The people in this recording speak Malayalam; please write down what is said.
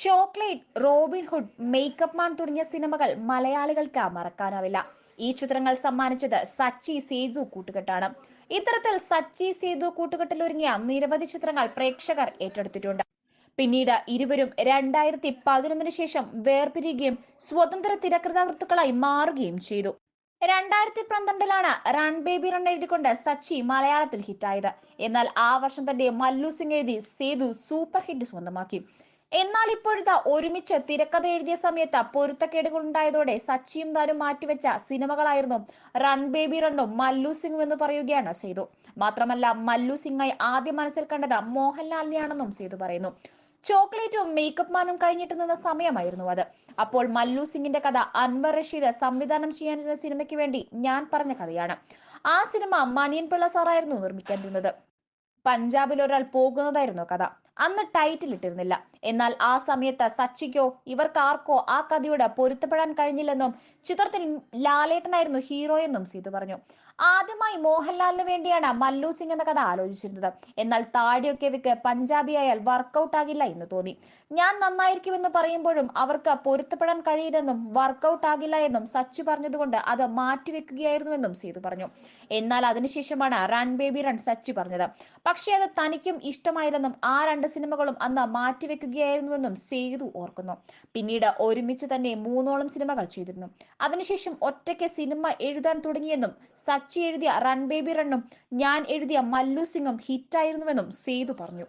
ചോക്ലേറ്റ് റോബിൻഹുഡ് മേക്കപ്പ് മാൻ തുടങ്ങിയ സിനിമകൾ മലയാളികൾക്ക് മറക്കാനാവില്ല. ഈ ചിത്രങ്ങൾ സമ്മാനിച്ചത് സച്ചി സേതു കൂട്ടുകെട്ടാണ്. ഇത്തരത്തിൽ സച്ചി സേതു കൂട്ടുകെട്ടിൽ ഒരുങ്ങിയ നിരവധി ചിത്രങ്ങൾ പ്രേക്ഷകർ ഏറ്റെടുത്തിട്ടുണ്ട്. പിന്നീട് ഇരുവരും രണ്ടായിരത്തി പതിനൊന്നിന് ശേഷം വേർപിരിയുകയും സ്വതന്ത്ര തിരക്കഥാകൃത്തുക്കളായി മാറുകയും ചെയ്തു. രണ്ടായിരത്തി പന്ത്രണ്ടിലാണ് റൺ ബേബി റൺ എഴുതിക്കൊണ്ട് സച്ചി മലയാളത്തിൽ ഹിറ്റായത്. എന്നാൽ ആ വർഷം തന്നെ മല്ലു സിംഗ് എഴുതി സേതു സൂപ്പർ ഹിറ്റ് സ്വന്തമാക്കി. എന്നാൽ ഇപ്പോഴത്തെ ഒരുമിച്ച് തിരക്കഥ എഴുതിയ സമയത്ത് പൊരുത്തക്കേടുകൾ ഉണ്ടായതോടെ സച്ചിയും താനും മാറ്റിവെച്ച സിനിമകളായിരുന്നു റൺ ബേബി റണ്ണും മല്ലു സിംഗും എന്ന് പറയുകയാണ് സേതു മാത്രമല്ല മല്ലു സിംഗായി ആദ്യം മനസ്സിൽ കണ്ടത് മോഹൻലാലിനെയാണെന്നും സേതു പറയുന്നു. ചോക്ലേറ്റും മേക്കപ്പ് മാനും കഴിഞ്ഞിട്ട് നിന്ന സമയമായിരുന്നു അത്. അപ്പോൾ മല്ലു സിംഗിന്റെ കഥ അൻവർ റഷീദ് സംവിധാനം ചെയ്യാനിരുന്ന സിനിമയ്ക്ക് വേണ്ടി ഞാൻ പറഞ്ഞ കഥയാണ്. ആ സിനിമ മണിയൻ പിള്ള സാറായിരുന്നു നിർമ്മിക്കാനിരുന്നത് പഞ്ചാബിൽ ഒരാൾ പോകുന്നതായിരുന്നു കഥ. അന്ന് ടൈറ്റിൽ ഇട്ടിരുന്നില്ല. എന്നാൽ ആ സമയത്ത് സച്ചിക്കോ ഇവർക്കാർക്കോ ആ കഥയോട് പൊരുത്തപ്പെടാൻ കഴിഞ്ഞില്ലെന്നും ചിത്രത്തിൽ ലാലേട്ടനായിരുന്നു ഹീറോ എന്നും സീതു പറഞ്ഞു. ആദ്യമായി മോഹൻലാലിന് വേണ്ടിയാണ് മല്ലു സിംഗ് എന്ന കഥ ആലോചിച്ചിരുന്നത്. എന്നാൽ താടിയൊക്കെ വെക്ക് പഞ്ചാബി ആയാൽ വർക്കൗട്ട് ആകില്ല എന്ന് തോന്നി. ഞാൻ നന്നായിരിക്കുമെന്ന് പറയുമ്പോഴും അവർക്ക് പൊരുത്തപ്പെടാൻ കഴിയില്ലെന്നും വർക്കൗട്ട് ആകില്ല എന്നും സച്ചു പറഞ്ഞതുകൊണ്ട് അത് മാറ്റിവെക്കുകയായിരുന്നുവെന്നും സീതു പറഞ്ഞു. എന്നാൽ അതിനുശേഷമാണ് റൺ ബേബി റൺ സച്ചു പറഞ്ഞത്. പക്ഷേ അത് തനിക്കും ഇഷ്ടമായില്ലെന്നും ആ രണ്ട് സിനിമകളും അന്ന് മാറ്റിവെക്കുകയായിരുന്നുവെന്നും സേതു ഓർക്കുന്നു. പിന്നീട് ഒരുമിച്ച് തന്നെ മൂന്നോളം സിനിമകൾ ചെയ്തിരുന്നു. അതിനുശേഷം ഒറ്റയ്ക്ക് സിനിമ എഴുതാൻ തുടങ്ങിയെന്നും സച്ചി എഴുതിയ റൺ ബേബി റണ്ണും ഞാൻ എഴുതിയ മല്ലു സിംഗും ഹിറ്റായിരുന്നുവെന്നും സേതു പറഞ്ഞു.